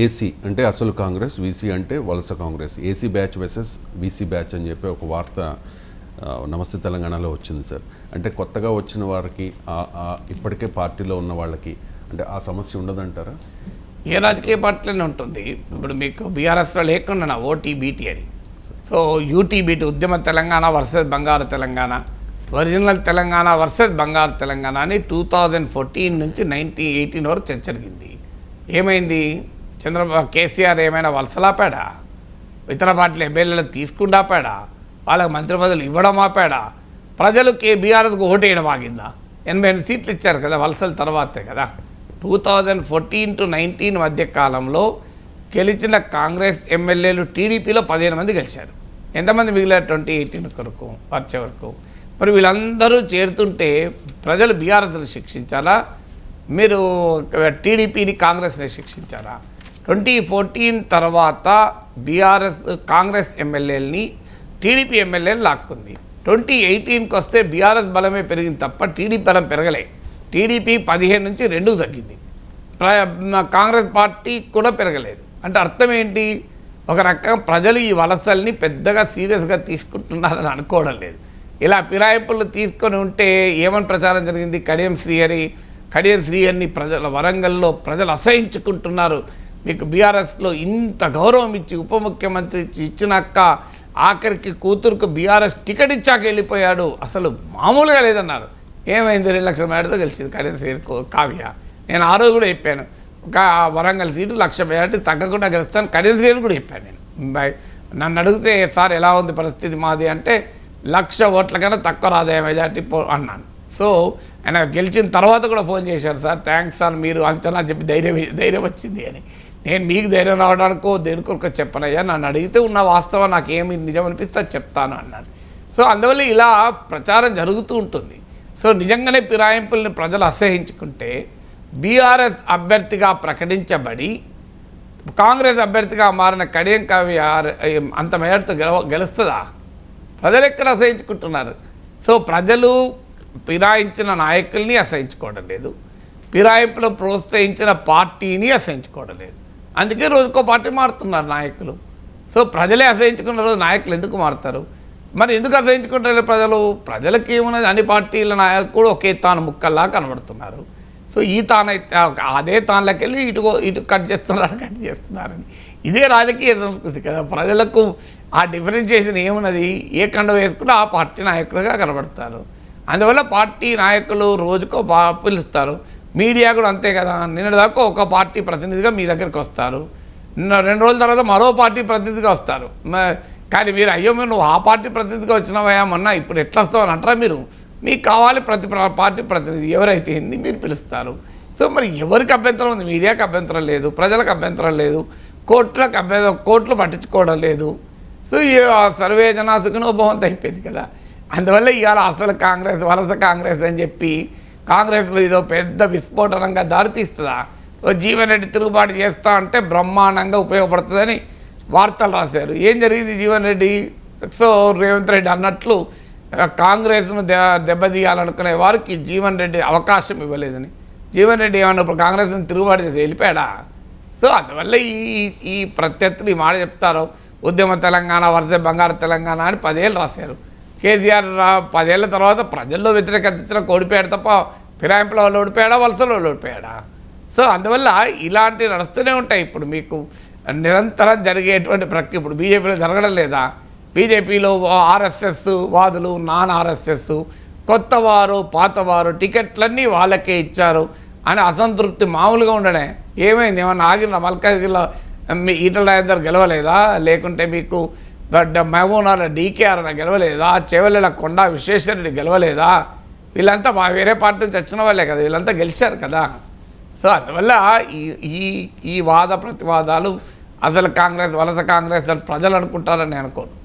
AC అంటే అసలు Congress VC అంటే వలస Congress. AC batch versus VC batch అని చెప్పి ఒక వార్త నమస్తే తెలంగాణలో వచ్చింది సార్. అంటే కొత్తగా వచ్చిన వారికి ఇప్పటికే పార్టీలో ఉన్న వాళ్ళకి అంటే ఆ సమస్య ఉండదంటారా? ఏ రాజకీయ పార్టీలోనే ఉంటుంది. ఇప్పుడు మీకు బీఆర్ఎస్లో లేకుండా ఓటీ బీటీ అని. సో యూటీబీటీ ఉద్యమ తెలంగాణ వర్సెస్ బంగారు తెలంగాణ ఒరిజినల్ తెలంగాణ వర్సెస్ బంగారు తెలంగాణ అని టూ థౌజండ్ ఫోర్టీన్ నుంచి నైన్టీన్ ఎయిటీన్ వరకు చర్చ జరిగింది. ఏమైంది? చంద్రబాబు కేసీఆర్ ఏమైనా వలసలాపాడా ఇతర పార్టీల ఎమ్మెల్యేలు తీసుకుండా ఆపాడా వాళ్ళకి మంత్రి పదవులు ఇవ్వడం ఆపాడా ప్రజలు కే బీఆర్ఎస్కు ఓటేయడం ఆగిందా? ఎనభై ఎనిమిది సీట్లు ఇచ్చారు కదా వలసల తర్వాతే కదా. Two thousand fourteen to nineteen మధ్య కాలంలో గెలిచిన కాంగ్రెస్ ఎమ్మెల్యేలు టీడీపీలో పదిహేను మంది గెలిచారు. ఎంతమంది మిగిలారు? ట్వంటీ ఎయిటీన్ వరకు వచ్చే వరకు. మరి వీళ్ళందరూ చేరుతుంటే ప్రజలు బీఆర్ఎస్ని శిక్షించాలా? మీరు టీడీపీని కాంగ్రెస్ని శిక్షించారా? ట్వంటీ ఫోర్టీన్ తర్వాత బీఆర్ఎస్ కాంగ్రెస్ ఎమ్మెల్యేలని టీడీపీ ఎమ్మెల్యేలు లాక్కుంది. ట్వంటీ ఎయిటీన్కి వస్తే బీఆర్ఎస్ బలమే పెరిగింది తప్ప టీడీపీ బలం పెరగలే. టీడీపీ పదిహేను నుంచి రెండుకు తగ్గింది. ప్ర- కాంగ్రెస్ పార్టీ కూడా పెరగలేదు. అంటే అర్థం ఏంటి? ఒక రకం ప్రజలు ఈ వలసల్ని పెద్దగా సీరియస్గా తీసుకుంటున్నారని అనుకోవడం లేదు. ఇలా ఫిరాయింపులు తీసుకొని ఉంటే ఏమని ప్రచారం జరిగింది? కడియం శ్రీహరి కడియం శ్రీహరిని ప్రజల వరంగల్లో ప్రజలు అసహించుకుంటున్నారు. మీకు బీఆర్ఎస్లో ఇంత గౌరవం ఇచ్చి ఉప ముఖ్యమంత్రి ఇచ్చినాక ఆఖరికి కూతురుకు బీఆర్ఎస్ టికెట్ ఇచ్చాక వెళ్ళిపోయాడు. అసలు మామూలుగా లేదన్నారు. ఏమైంది? రెండు లక్షల మేడతో గెలిచింది కడియం శ్రీహరి కో- కావ్య. నేను ఆ రోజు కూడా చెప్పాను. ఒక వరంగల్ సీటు లక్ష మేడ తగ్గకుండా గెలుస్తాను కడియం కూడా చెప్పాను నేను. నన్ను అడిగితే సార్ ఎలా ఉంది పరిస్థితి మాది? అంటే లక్ష ఓట్ల కన్నా తక్కువ రాదే మెజార్టీ పో అన్నాను. సో ఆయన గెలిచిన తర్వాత కూడా ఫోన్ చేశారు సార్ థ్యాంక్స్ సార్ మీరు అంచనా చెప్పి ధైర్యం ధైర్యం వచ్చింది అని. నేను మీకు ధైర్యం రావడానికో దేనికొరకు చెప్పనయ్యా నన్ను అడిగితే ఉన్న వాస్తవం నాకు ఏమి నిజం అనిపిస్తే చెప్తాను అన్నాను సో అందువల్ల ఇలా ప్రచారం జరుగుతూ ఉంటుంది. సో నిజంగానే ఫిరాయింపుల్ని ప్రజలు అసహించుకుంటే బీఆర్ఎస్ అభ్యర్థిగా ప్రకటించబడి కాంగ్రెస్ అభ్యర్థిగా మారిన కడియం కవి అంత మేరతో గెలవ గెలుస్తుందా? ప్రజలు ఎక్కడ అసహించుకుంటున్నారు? సో ప్రజలు ఫిరాయించిన నాయకుల్ని అసహించుకోవడం లేదు. ఫిరాయింపులు ప్రోత్సహించిన పార్టీని అసహించుకోవడం లేదు. అందుకే రోజుకో పార్టీ మారుతున్నారు నాయకులు. సో ప్రజలే అసహించుకున్న రోజు నాయకులు ఎందుకు మారుతారు? మరి ఎందుకు అసహించుకుంటారు ప్రజలు? ప్రజలకి ఏమున్నది? అన్ని పార్టీల నాయకులు ఒకే తాను ముక్కల్లా కనబడుతున్నారు. సో ఈ తానైతే అదే తానులోకి వెళ్ళి ఇటు ఇటు కట్ చేస్తున్నారు కట్ చేస్తున్నారని. ఇదే రాజకీయ సంస్కృతి కదా. ప్రజలకు ఆ డిఫరెన్షియేషన్ ఏమున్నది? ఏ కండ వేసుకుంటే ఆ పార్టీ నాయకులుగా కనబడతారు. అందువల్ల పార్టీ నాయకులు రోజుకో పిలుస్తారు. మీడియా కూడా అంతే కదా. నిన్నటిదాకా ఒక పార్టీ ప్రతినిధిగా మీ దగ్గరికి వస్తారు. రెండు రోజుల తర్వాత మరో పార్టీ ప్రతినిధిగా వస్తారు. కానీ మీరు అయ్యో మీరు నువ్వు ఆ పార్టీ ప్రతినిధిగా వచ్చినావయ్యా మొన్న ఇప్పుడు ఎట్లా వస్తావు అని అంటారా మీరు? మీకు కావాలి ప్రతి పార్టీ ప్రతినిధి ఎవరైతే ఏంది మీరు పిలుస్తారు. సో మరి ఎవరికి అభ్యంతరం ఉంది? మీడియాకి అభ్యంతరం లేదు ప్రజలకు అభ్యంతరం లేదు కోర్టులకు అభ్యంతరం కోర్టులు పట్టించుకోవడం లేదు. సో ఈ సర్వే జనా సుఖనోభవంతో అయిపోయింది కదా. అందువల్ల ఇవాళ అసలు కాంగ్రెస్ వలస కాంగ్రెస్ అని చెప్పి కాంగ్రెస్లో ఏదో పెద్ద విస్ఫోటనంగా దారితీస్తుందా? ఓ జీవన్ రెడ్డి తిరుగుబాటు చేస్తా అంటే బ్రహ్మాండంగా ఉపయోగపడుతుందని వార్తలు రాశారు. ఏం జరిగింది జీవన్ రెడ్డి? సో రేవంత్ రెడ్డి అన్నట్లు కాంగ్రెస్ను దె దెబ్బతీయాలనుకునే వారికి జీవన్ రెడ్డి అవకాశం ఇవ్వలేదని. జీవన్ రెడ్డి ఏమన్నా ఇప్పుడు కాంగ్రెస్ని తిరుగుబాటు చేసి వెళ్ళిపోయాడా? సో అందువల్ల ఈ ఈ ప్రత్యర్థులు ఈ మాట చెప్తారు. ఉద్యమ తెలంగాణ వరుస బంగారు తెలంగాణ అని పదేళ్ళు రాశారు. కేసీఆర్ పదేళ్ళ తర్వాత ప్రజల్లో వ్యతిరేకత ఇచ్చిన ఓడిపోయాడు తప్ప ఫిరాయింపుల వాళ్ళు ఓడిపోయాడా వలసల వాళ్ళు ఓడిపోయాడా? సో అందువల్ల ఇలాంటివి నడుస్తూనే ఉంటాయి. ఇప్పుడు మీకు నిరంతరం జరిగేటువంటి ప్రక్రియ ఇప్పుడు బీజేపీలో జరగడం లేదా? బీజేపీలో ఆర్ఎస్ఎస్ వాదులు నాన్ ఆర్ఎస్ఎస్ కొత్తవారు పాతవారు టికెట్లన్నీ వాళ్ళకే ఇచ్చారు అని అసంతృప్తి మామూలుగా ఉండనే. ఏమైంది? ఏమన్నా ఆగిన మల్కాజ్గిరిలో మీ ఈటల రాజేందర్ గెలవలేదా? లేకుంటే మీకు మహబూబ్నగర్ డీకేఆర్ అన్న గెలవలేదా? చెవెళ్ళ కొండ విశ్వేశ్వరుడు గెలవలేదా? వీళ్ళంతా మా వేరే పార్టీ నుంచి వచ్చిన వాళ్ళే కదా వీళ్ళంతా గెలిచారు కదా. సో అందువల్ల ఈ ఈ ఈ వాద ప్రతివాదాలు అసలు కాంగ్రెస్ వలస కాంగ్రెస్ అని ప్రజలు అనుకుంటారని అనుకోను.